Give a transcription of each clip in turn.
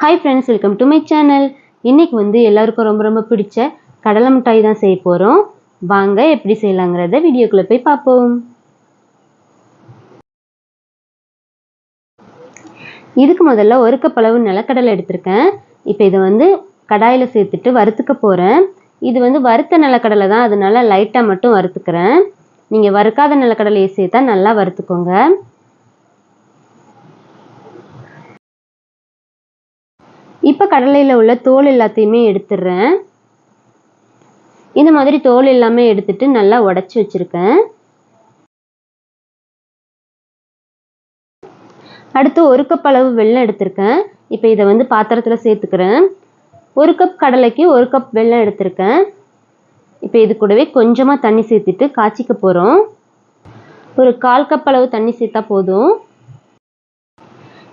Hi friends welcome to my channel இன்றைக்கி வந்து எல்லாருக்கும் ரொம்ப ரொம்ப பிடிச்ச கடலை மிட்டாய் தான் செய்ய போகிறோம் வாங்க எப்படி செய்யலாங்கிறத வீடியோக்குள்ளே போய் பார்ப்போம். இதுக்கு முதல்ல ஒரு கப் அளவு நிலக்கடலை எடுத்திருக்கேன். இப்போ இதை வந்து கடாயில் சேர்த்துட்டு வறுத்துக்க போகிறேன் இது வந்து வறுத்த நிலக்கடலை தான் அதனால லைட்டாக மட்டும் வறுத்துக்கிறேன். நீங்கள் வறுக்காத நிலக்கடலையை சேர்த்தா நல்லா வறுத்துக்கோங்க. இப்போ கடலையில் உள்ள தோல் எல்லாத்தையுமே எடுத்துடுறேன். இந்த மாதிரி தோல் எல்லாமே எடுத்துட்டு நல்லா உடச்சி வச்சுருக்கேன். அடுத்து ஒரு கப் அளவு வெல்லம் எடுத்திருக்கேன். இப்போ இதை வந்து பாத்திரத்தில் சேர்த்துக்கிறேன். ஒரு கப் கடலைக்கு ஒரு கப் வெல்லம் எடுத்திருக்கேன். இப்போ இது கூடவே கொஞ்சமாக தண்ணி சேர்த்துட்டு காய்ச்சிக்க போகிறோம் ஒரு கால் கப் அளவு தண்ணி சேர்த்தா போதும்.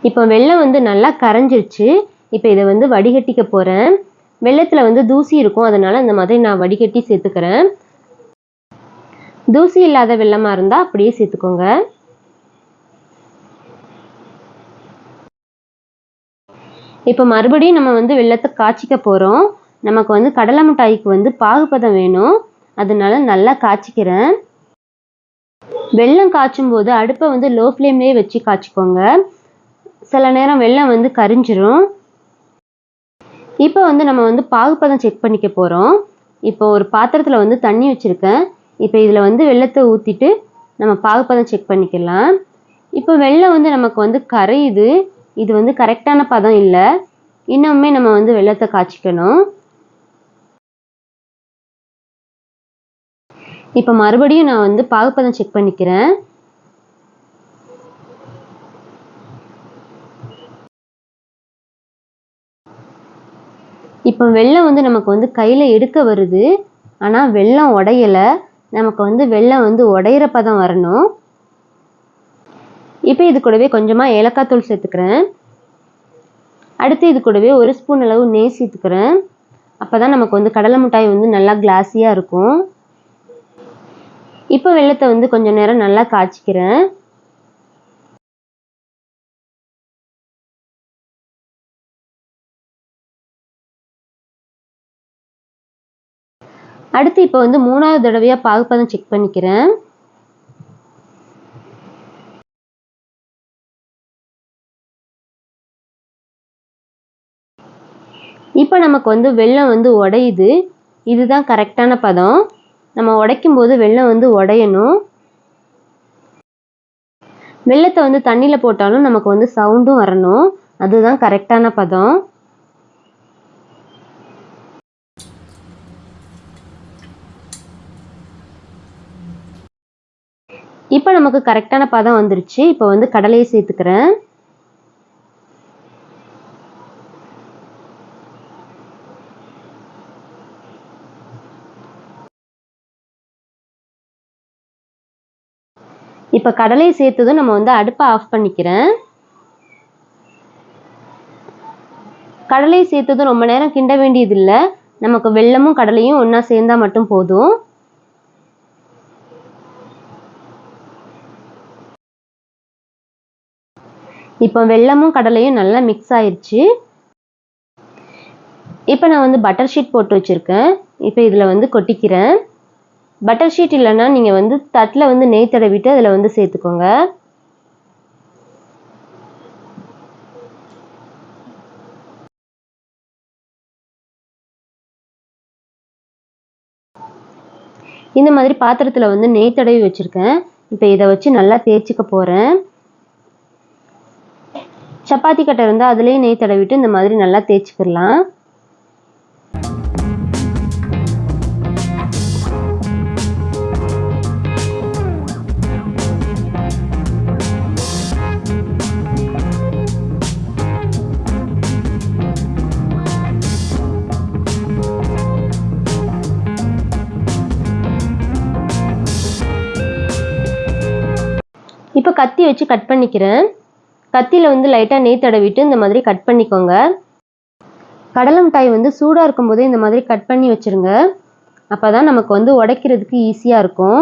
இப்போ வெள்ளம் வந்து நல்லா கரைஞ்சிருச்சு. இப்போ இதை வந்து வடிகட்டிக்க போகிறேன் வெள்ளத்தில் வந்து தூசி இருக்கும். அதனால் இந்த மாதிரி நான் வடிகட்டி சேர்த்துக்கிறேன். தூசி இல்லாத வெள்ளமாக இருந்தால் அப்படியே சேர்த்துக்கோங்க. இப்போ மறுபடியும் நம்ம வந்து வெள்ளத்தை காய்ச்சிக்க போகிறோம் நமக்கு வந்து கடலை மிட்டாய்க்கு வந்து பாகுபதம் வேணும். அதனால நல்லா காய்ச்சிக்கிறேன். வெள்ளம் காய்ச்சும் போது அடுப்பை வந்து லோ ஃப்ளேம்லேயே வச்சு காய்ச்சிக்கோங்க. சில நேரம் வெள்ளம் வந்து கரிஞ்சிரும். இப்போ வந்து நம்ம வந்து பாகுப்பதம் செக் பண்ணிக்க போகிறோம் இப்போ ஒரு பாத்திரத்தில் வந்து தண்ணி வச்சுருக்கேன். இப்போ இதில் வந்து வெள்ளத்தை ஊற்றிட்டு நம்ம பாகுப்பதம் செக் பண்ணிக்கலாம். இப்போ வெள்ளம் வந்து நமக்கு வந்து கரையுது. இது வந்து கரெக்டான பதம் இல்லை. இன்னுமே நம்ம வந்து வெள்ளத்தை காய்ச்சிக்கணும். இப்போ மறுபடியும் நான் வந்து பாகுப்பதம் செக் பண்ணிக்கிறேன். இப்போ வெள்ளம் வந்து நமக்கு வந்து கையில் எடுக்க வருது. ஆனால் வெள்ளம் உடையலை. நமக்கு வந்து வெள்ளம் வந்து உடையிற பதம் வரணும். இப்போ இது கூடவே கொஞ்சமாக ஏலக்காய் தூள் சேர்த்துக்கிறேன். அடுத்து இது கூடவே ஒரு ஸ்பூன் அளவு நெய் சேர்த்துக்கிறேன். அப்போ தான் நமக்கு வந்து கடலை மிட்டாய் வந்து நல்லா கிளாஸியாக இருக்கும். இப்போ வெள்ளத்தை வந்து கொஞ்சம் நேரம் நல்லா காய்ச்சிக்கிறேன். அடுத்து இப்போ வந்து மூணாவது தடவையாக பாகுப்பதம் செக் பண்ணிக்கிறேன். இப்போ நமக்கு வந்து வெள்ளம் வந்து உடையுது. இதுதான் கரெக்டான பதம். நம்ம உடைக்கும் போது வெள்ளம் வந்து உடையணும். வெள்ளத்தை வந்து தண்ணியில் போட்டாலும் நமக்கு வந்து சவுண்டும் வரணும். அதுதான் கரெக்டான பதம் இப்போ நமக்கு கரெக்டான பதம் வந்துருச்சு. இப்போ வந்து கடலையை சேர்த்துக்கிறேன். இப்போ கடலையை சேர்த்ததும் நம்ம வந்து அடுப்பை ஆஃப் பண்ணிக்கிறேன். கடலையை சேர்த்ததும் ரொம்ப நேரம் கிண்ட வேண்டியதில்லை. நமக்கு வெள்ளமும் கடலையும் ஒன்றா சேர்ந்தா மட்டும் போதும். இப்போ வெள்ளமும் கடலையும் நல்லா மிக்ஸ் ஆயிடுச்சு இப்போ நான் வந்து பட்டர் ஷீட் போட்டு வச்சுருக்கேன். இப்போ இதில் வந்து கொட்டிக்கிறேன். பட்டர் ஷீட் இல்லைன்னா நீங்கள் வந்து தட்டில் வந்து நெய் தடவிட்டு அதில் வந்து சேர்த்துக்கோங்க. இந்த மாதிரி பாத்திரத்தில் வந்து நெய் தடவி வச்சுருக்கேன். இப்போ இதை வச்சு நல்லா தேய்ச்சிக்க போகிறேன் சப்பாத்தி கட்டை இருந்தால் அதுலேயும் நெய் தடவிட்டு இந்த மாதிரி நல்லா தேய்ச்சிக்கிடலாம். இப்போ கத்தி வச்சு கட் பண்ணிக்கிறேன். கத்தியில் வந்து லைட்டாக நெய் தடவிட்டு இந்த மாதிரி கட் பண்ணிக்கோங்க. கடலை மிட்டாய் வந்து சூடாக இருக்கும்போதே இந்த மாதிரி கட் பண்ணி வச்சுருங்க. அப்போ தான் நமக்கு வந்து உடைக்கிறதுக்கு ஈஸியாக இருக்கும்.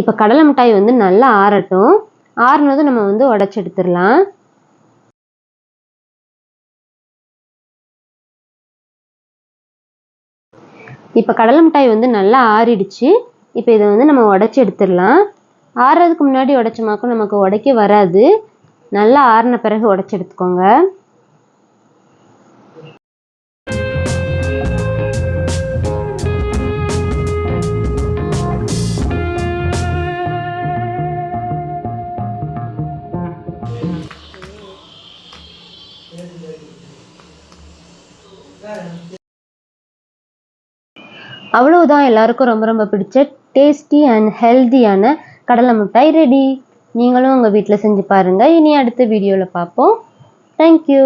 இப்போ கடலை மிட்டாய் வந்து நல்லா ஆறட்டும். ஆறுனதும் நம்ம வந்து உடச்சி எடுத்துடலாம். இப்போ கடலை மிட்டாய் வந்து நல்லா ஆறிடுச்சு. இப்போ இதை வந்து நம்ம உடச்சி எடுத்துடலாம். ஆறுறதுக்கு முன்னாடி உடச்சமாக்கும் நமக்கு உடைக்க வராது. நல்லா ஆறின பிறகு உடச்சி எடுத்துக்கோங்க. அவ்வளவுதான் எல்லாருக்கும் ரொம்ப ரொம்ப பிடிச்ச டேஸ்டி அண்ட் ஹெல்தியான கடலை மிட்டாய் ரெடி நீங்களும் உங்கள் வீட்டில் செஞ்சு பாருங்கள் இனி அடுத்த வீடியோவில் பார்ப்போம் தேங்க்யூ